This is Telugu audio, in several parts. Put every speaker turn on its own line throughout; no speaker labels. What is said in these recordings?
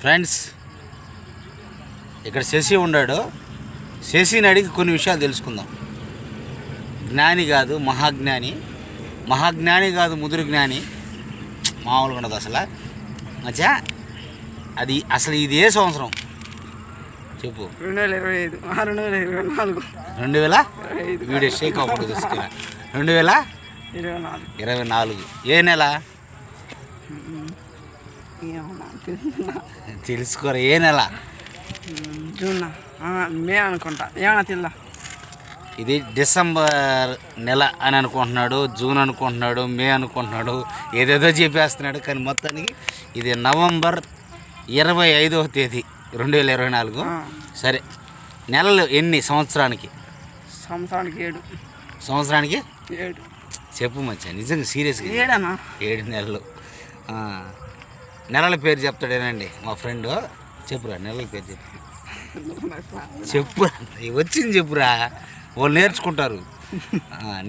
ఫ్రెండ్స్ ఇక్కడ శశి ఉన్నాడు. శశిని అడిగి కొన్ని విషయాలు తెలుసుకుందాం. జ్ఞాని కాదు మహాజ్ఞాని. మహాజ్ఞాని కాదు ముదురు జ్ఞాని. మామూలుగా ఉండదు అసలు. మచ్చా అది అసలు ఇది ఏ సంవత్సరం? చెప్పు.
రెండు వేల ఇరవై ఐదు. రెండు వేల ఇరవై నాలుగు.
రెండు వేల వీడియో షేక్ అవ్వకూడదు తీసుకురా రెండు వేల
ఇరవై నాలుగు.
ఇరవై నాలుగు. ఏ నెల. తెలుసుకోరా ఏ నెల?
జూన్ మే అనుకుంటా. ఏమన్నా తెల్లా
ఇది డిసెంబర్ నెల అని అనుకుంటున్నాడు జూన్ అనుకుంటున్నాడు మే అనుకుంటున్నాడు ఏదేదో చెప్పేస్తున్నాడు కానీ మొత్తానికి ఇది నవంబర్ ఇరవై ఐదవ తేదీ రెండు వేల ఇరవై నాలుగు. సరే నెలలు ఎన్ని సంవత్సరానికి?
సంవత్సరానికి ఏడు.
సంవత్సరానికి?
ఏడు.
చెప్పు మచ్చా నిజంగా సీరియస్గా ఏడు నెలలు. నెలల పేరు చెప్తాడేనండి మా ఫ్రెండ్. చెప్పురా నెలల పేరు చెప్పు. చెప్పురా వచ్చింది చెప్పురా. వాళ్ళు నేర్చుకుంటారు.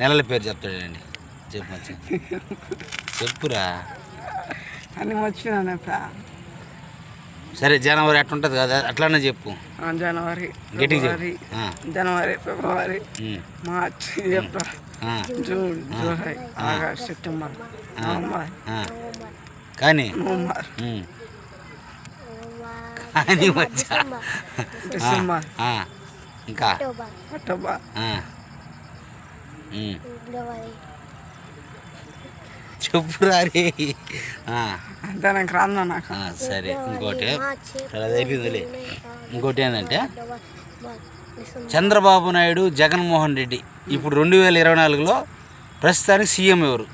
నెలల పేరు చెప్తాడేనండి. చెప్పు చెప్పురా.
ఇప్పుడు.
సరే జనవరి అట్లుంటుంది కదా అట్లానే చెప్పు.
జనవరి
గట్టిగా చెప్పు.
జనవరి ఫిబ్రవరి March April June July August September November.
కానీ. కానీ ఆ, ఇంకా. చెప్పురా రే
అంతే నాకు రాందా నాకు
సరే ఇంకోటి. అది అయిపోయిందిలే. ఇంకోటి ఏంటంటే చంద్రబాబు నాయుడు జగన్మోహన్ రెడ్డి. ఇప్పుడు రెండు వేల ఇరవై నాలుగులో ప్రస్తుతానికి సీఎం ఎవరు?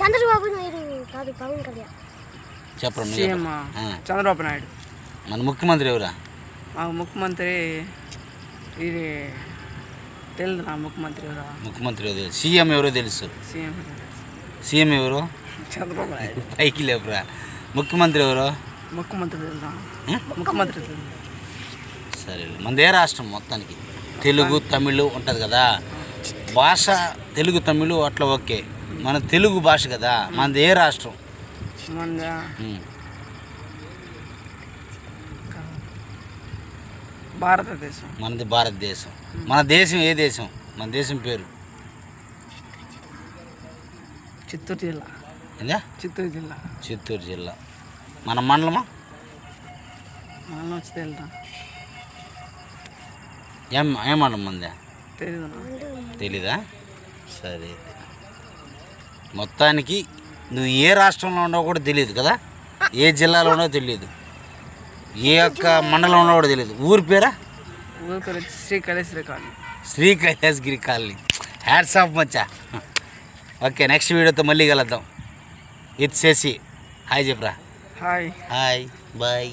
చంద్రబాబు నాయుడు. కాదు పవన్ కళ్యాణ్.
చెప్పరా నువ్వు
సీఎం.
ఆ.
చంద్రబాబు నాయుడు.
మన ముఖ్యమంత్రి ఎవరా?
మా ముఖ్యమంత్రి ఇది తెలియదు నా ముఖ్యమంత్రి ఎవరా.
ముఖ్యమంత్రి ఎవరు తెలుసు సీఎం ఎవరో తెలుసు.
సీఎం
సీఎం ఎవరు?
చంద్రబాబు నాయుడు.
పైకి లేపురా. ముఖ్యమంత్రి ఎవరు?
ముఖ్యమంత్రి తెలుసా? ముఖ్యమంత్రి తెలుసు.
సరే మనదే రాష్ట్రం మొత్తానికి? తెలుగు తమిళ్ ఉంటుంది కదా. భాష తెలుగు తమిళ్ అట్లా ఓకే. మన తెలుగు భాష కదా మనది ఏ రాష్ట్రం.
భారతదేశం.
మనది భారతదేశం. మన దేశం ఏ దేశం? మన దేశం పేరు?
చిత్తూరు జిల్లా. చిత్తూరు జిల్లా.
చిత్తూరు జిల్లా. మన మండలమా?
మనం వచ్చి తెలుదా?
ఏం ఏం మండలం మందే?
తెలీదు
సరే. మొత్తానికి నువ్వు ఏ రాష్ట్రంలో ఉండవో కూడా తెలియదు కదా? ఏ జిల్లాలో ఉండవో తెలియదు. ఏ యొక్క మండలంలో కూడా తెలియదు. ఊరి పేరా?
ఊరి పేరు వచ్చి Sri Kaleshwari colony.
Sri Kailasagiri colony. Hats off మచ్చా. ఓకే నెక్స్ట్ వీడియోతో మళ్ళీ కలుద్దాం. చేసి హాయ్ చెప్పరా
హాయ్
హాయ్ బాయ్